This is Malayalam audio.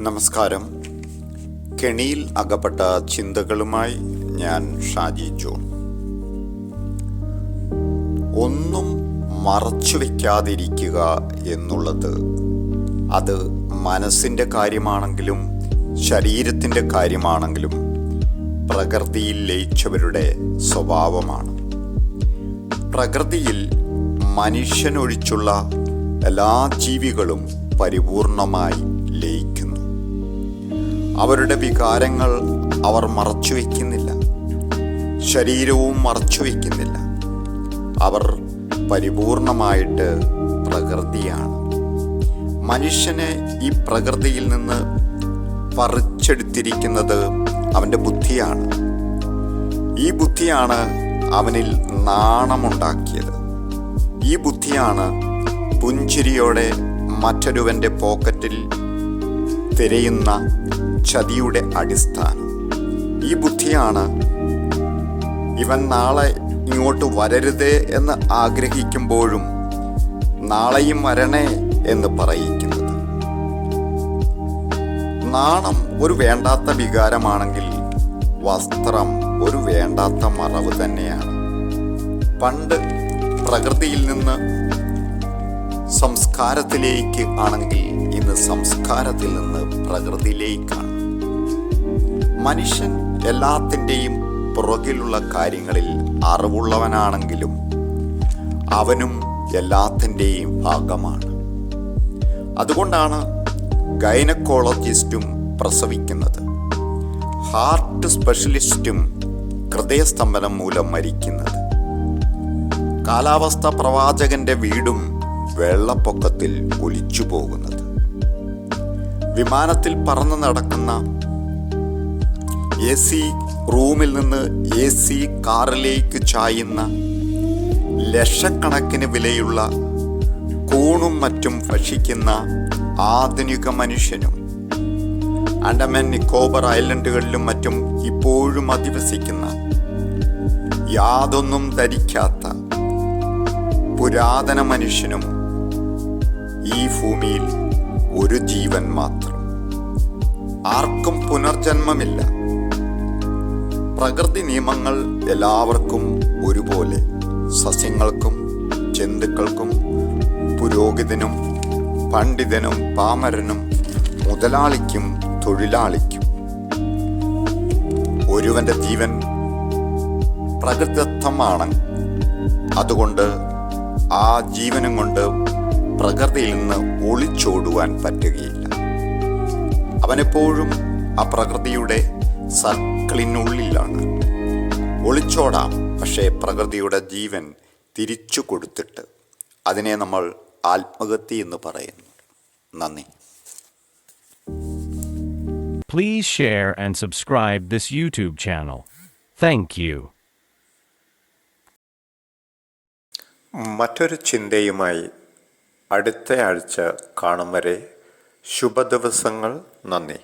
നമസ്കാരം. കെണിയിൽ അകപ്പെട്ട ചിന്തകളുമായി ഞാൻ ഷാജി ജോൺ ഒന്നും മറച്ചു വയ്ക്കാതിരിക്കുക എന്നുള്ളത് അത് മനസ്സിന്റെ കാര്യമാണെങ്കിലും ശരീരത്തിന്റെ കാര്യമാണെങ്കിലും പ്രകൃതിയിൽ ലയിച്ചവരുടെ സ്വഭാവമാണ്. പ്രകൃതിയിൽ മനുഷ്യനൊഴിച്ചുള്ള എല്ലാ ജീവികളും പരിപൂർണമായി ലയിക്കുന്നു. അവരുടെ വികാരങ്ങൾ അവർ മറച്ചു വയ്ക്കുന്നില്ല. ശരീരവും മറച്ചു വയ്ക്കുന്നില്ല. അവർ പരിപൂർണമായിട്ട് പ്രകൃതിയാണ്. മനുഷ്യനെ ഈ പ്രകൃതിയിൽ നിന്ന് പറിച്ചെടുത്തിരിക്കുന്നത് അവന്റെ ബുദ്ധിയാണ്. ഈ ബുദ്ധിയാണ് അവനിൽ നാണമുണ്ടാക്കിയത്. ഈ ബുദ്ധിയാണ് പുഞ്ചിരിയോടെ മറ്റൊരുവന്റെ പോക്കറ്റിൽ തിരയുന്ന ചതിയുടെ അടിസ്ഥാനം. ഈ ബുദ്ധിയാണ് ഇവൻ നാളെ ഇങ്ങോട്ട് വരരുതേ എന്ന് ആഗ്രഹിക്കുമ്പോഴും നാളെയും വരണേ എന്ന് പറയിക്കുന്നത് നാണം ഒരു വേണ്ടാത്ത വികാരമാണെങ്കിൽ വസ്ത്രം ഒരു വേണ്ടാത്ത മറവ് തന്നെയാണ്. പണ്ട് പ്രകൃതിയിൽ നിന്ന് സംസ്കാരത്തിലേക്ക് ആണെങ്കിൽ ഇന്ന് സംസ്കാരത്തിൽ നിന്ന് പ്രകൃതിയിലേക്കാണ്. മനുഷ്യൻ എല്ലാത്തിന്റെയും പുറകിലുള്ള കാര്യങ്ങളിൽ അറിവുള്ളവനാണെങ്കിലും അവനും എല്ലാത്തിന്റെയും ഭാഗമാണ്. അതുകൊണ്ടാണ് ഗൈനക്കോളജിസ്റ്റും പ്രസവിക്കുന്നത്. ഹാർട്ട് സ്പെഷ്യലിസ്റ്റും ഹൃദയസ്തംഭനം മൂലം മരിക്കുന്നത്. കാലാവസ്ഥ പ്രവാചകന്റെ വീടും വെള്ളപ്പൊക്കത്തിൽ ഒലിച്ചു പോകുന്നത്. വിമാനത്തിൽ പറന്ന് നടക്കുന്ന എ സി റൂമിൽ നിന്ന് എ സി കാറിലേക്ക് ചായുന്ന ലക്ഷക്കണക്കിന് വിലയുള്ള കൂണും മറ്റും ഭക്ഷിക്കുന്ന ആധുനിക മനുഷ്യനും അണ്ടമാൻ നിക്കോബർ ഐലൻഡുകളിലും മറ്റും ഇപ്പോഴും അധിവസിക്കുന്ന യാതൊന്നും ധരിക്കാത്ത പുരാതന മനുഷ്യനും ഈ ഭൂമിയിൽ ഒരു ജീവൻ മാത്രം. ആർക്കും പുനർജന്മമില്ല. പ്രകൃതി നിയമങ്ങൾ എല്ലാവർക്കും ഒരുപോലെ സസ്യങ്ങൾക്കും ജന്തുക്കൾക്കും പുരോഹിതനും പണ്ഡിതനും പാമരനും മുതലാളിക്കും തൊഴിലാളിക്കും. ഒരുവന്റെ ജീവൻ പ്രകൃതിദത്തമാണ് അതുകൊണ്ട് ആ ജീവനും കൊണ്ട് പ്രകൃതിയിൽ നിന്ന് ഒളിച്ചോടുവാൻ പറ്റുകയില്ല അവനെപ്പോഴും ആ പ്രകൃതിയുടെ സർക്കിളിനുള്ളിലാണ് ഒളിച്ചോടാം പക്ഷേ പ്രകൃതിയുടെ ജീവൻ തിരിച്ചു കൊടുത്തിട്ട് അതിനെ നമ്മൾ ആത്മഹത്യ എന്ന് പറയുന്നു നന്ദി Please share and subscribe this YouTube channel. Thank you. മറ്റൊരു ചിന്തയുമായി അടുത്ത ആഴ്ച കാണും വരെ ശുഭദിവസങ്ങൾ നന്ദി.